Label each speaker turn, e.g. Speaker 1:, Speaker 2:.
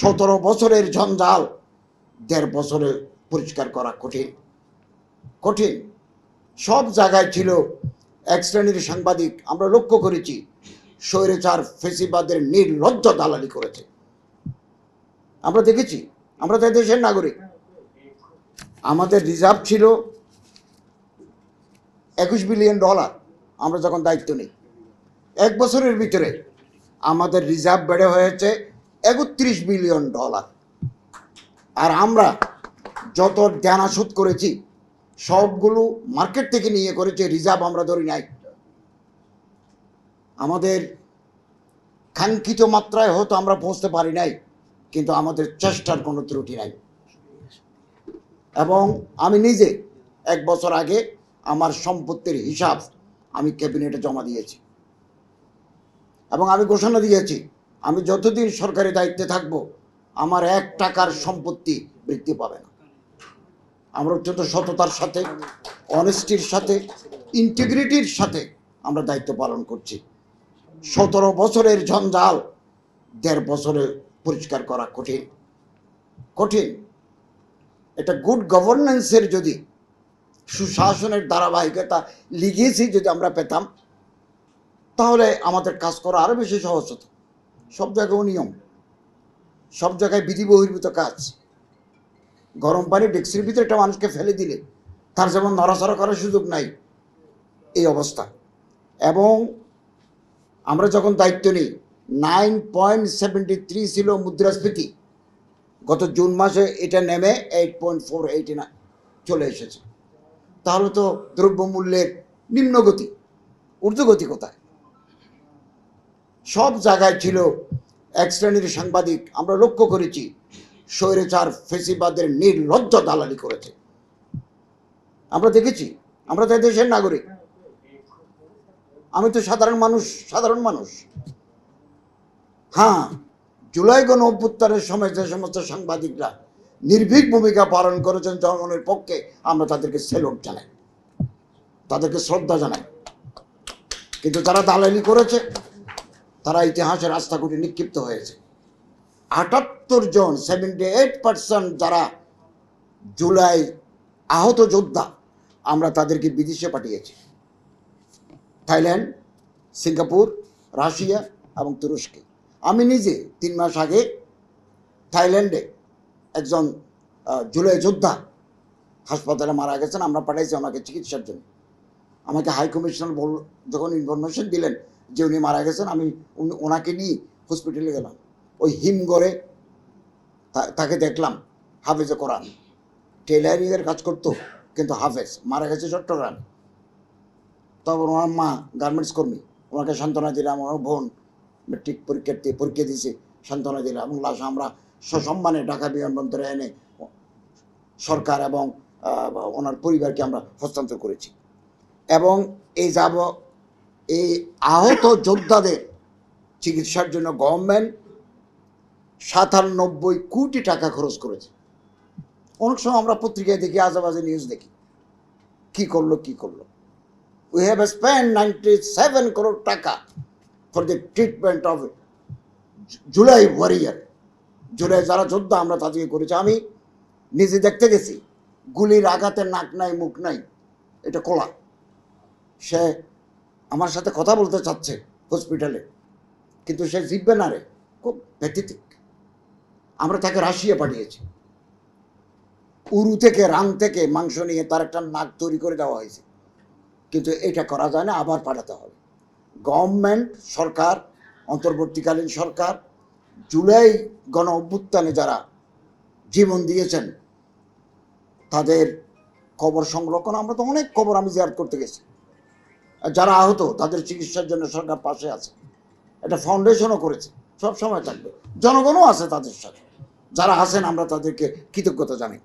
Speaker 1: সতেরো বছরের জঞ্জাল, দেড় বছরে পরিষ্কার করা কঠিন। কঠিন। সব জায়গায় ছিল এক শ্রেণির সাংবাদিক, আমরা লক্ষ্য করেছি, স্বৈরাচার ফেসিবাদের নির্লজ্জ দালালি করেছে। আমরা দেখেছি, আমরা তো এই দেশের নাগরিক। আমাদের রিজার্ভ ছিল একুশ বিলিয়ন ডলার, আমরা যখন দায়িত্ব নিই। এক বছরের ভিতরে আমাদের রিজার্ভ বেড়ে হয়েছে একত্রিশ বিলিয়ন ডলার। আর আমরা যত দেনা শোধ করেছি, সবগুলো মার্কেট থেকে নিয়ে করেছে রিজার্ভ আমরা ধরি নাই। আমাদের কাঙ্ক্ষিত মাত্রায় হয়তো আমরা পৌঁছতে পারি নাই, কিন্তু আমাদের চেষ্টার কোনো ত্রুটি নাই। এবং আমি নিজে এক বছর আগে আমার সম্পত্তির হিসাব আমি ক্যাবিনেটে জমা দিয়েছি। এবং আমি ঘোষণা দিয়েছি আমি যতদিন সরকারি দায়িত্বে থাকব, আমার এক টাকার সম্পত্তি বৃদ্ধি পাবে না। আমরা অত্যন্ত সততার সাথে অনেস্টির সাথে ইন্টিগ্রিটির সাথে আমরা দায়িত্ব পালন করছি। সতেরো বছরের ঝঞ্ঝাল দেড় বছরে পরিষ্কার করা কঠিন। কঠিন। এটা গুড গভর্নেন্সের যদি সুশাসনের ধারাবাহিকতা লিগেছি যদি আমরা পেতাম, তাহলে আমাদের কাজ করা আরও বেশি সহজ হতো। সব জায়গায় নিয়ম। সব জায়গায় বিধি বহির্ভূত কাজ। গরম পানি ডেক্সির ভিতরে একটা মানুষকে ফেলে দিলে তার যেমন নড়াচড়া করার সুযোগ নাই, এই অবস্থা। এবং আমরা যখন দায়িত্ব নিই, নাইন পয়েন্ট সেভেন্টি থ্রি ছিল মুদ্রাস্ফীতি। গত জুন মাসে এটা নেমে এইট পয়েন্ট ফোর এইটে না, চলে এসেছে। তাহলে তো দ্রব্যমূল্যের নিম্নগতি, ঊর্ধ্বগতি কোথায়? সব জায়গায় ছিল এক শ্রেণির সাংবাদিক, আমরা লক্ষ্য করেছি, স্বৈরাচার ফেসিবাদের নির্লজ্জ দালালি করেছে। আমরা দেখেছি, আমরা তো দেশের নাগরিক। আমি তো সাধারণ মানুষ সাধারণ মানুষ। হ্যাঁ জুলাই গণ অভ্যুত্থানের সময় যে সমস্ত সাংবাদিকরা নির্ভীক ভূমিকা পালন করেছেন জনগণের পক্ষে, আমরা তাদেরকে সেলুট জানাই। তাদেরকে শ্রদ্ধা জানাই। কিন্তু তারা দালালি করেছে তারা ইতিহাসের আস্থাকুটি নিক্ষিপ্ত হয়েছে। আটাত্তর জন সেভেন্টি এইট পার্সেন্ট যারা জুলাই আহত যোদ্ধা, আমরা তাদেরকে বিদেশে পাঠিয়েছি। থাইল্যান্ড, সিঙ্গাপুর, রাশিয়া এবং তুরস্কে। আমি নিজে তিন মাস আগে থাইল্যান্ডে একজন জুলাই যোদ্ধা হাসপাতালে মারা গেছেন। আমরা পাঠাইছি আমাকে চিকিৎসার জন্য। আমাকে হাই কমিশনার বল যখন ইনফরমেশন দিলেন যে উনি মারা গেছেন, আমি ওনাকে নিয়ে হসপিটালে গেলাম। ওই তা- তাকে দেখলাম, হাফেজে কোরআন। টেলারিংয়ের কাজ করতো, কিন্তু হাফেজ, মারা গেছে চট্টগ্রাম। তারপর ওনার মা, গার্মেন্টস কর্মী, ওনাকে সান্ত্বনা দিলাম, ওনার বোন মেট্রিক পরীক্ষার্থী পরীক্ষা দিয়েছে, সান্ত্বনা দিলাম। এবং লাশ আমরা সসম্মানে ঢাকা বিমানবন্দরে এনে সরকার এবং ওনার পরিবারকে আমরা হস্তান্তর করেছি। এবং এই যাব এই আহত যোদ্ধাদের চিকিৎসার জন্য গভর্নমেন্ট সাতানব্বই কোটি টাকা খরচ করেছে। অনেক সময় আমরা পত্রিকায় দেখি, আজেবাজে নিউজ দেখি। কি করল কি করল? We have spend ninety seven crore taka for the treatment of July warrior July যারা যোদ্ধা, আমরা তাদেরকে করেছি। আমি নিজে দেখতে গেছি, গুলির আঘাতে নাক নাই, মুখ নাই, এটা কোলা। সে আমার সাথে কথা বলতে চাচ্ছে হসপিটালে কিন্তু সে জিতবে না রে। খুব ব্যতিতিক আমরা তাকে রাশিয়া পাঠিয়েছি। উরু থেকে, রান থেকে মাংস নিয়ে তার একটা নাক তৈরি করে দেওয়া হয়েছে। কিন্তু এটা করা যায় না, আবার পাঠাতে হবে। গভর্নমেন্ট, সরকার, অন্তর্বর্তীকালীন সরকার, জুলাই গণ অভ্যুত্থানে যারা জীবন দিয়েছেন, তাদের কবর সংরক্ষণ। আমরা তো অনেক কবর আমি জিয়ারত করতে গেছি। যারা আহত, তাদের চিকিৎসার জন্য সরকার পাশে আছে। এটা ফাউন্ডেশনও করেছে। সব সময় থাকবে। জনগণও আছে তাদের সাথে। যারা আছেন, আমরা তাদেরকে কৃতজ্ঞতা জানাই।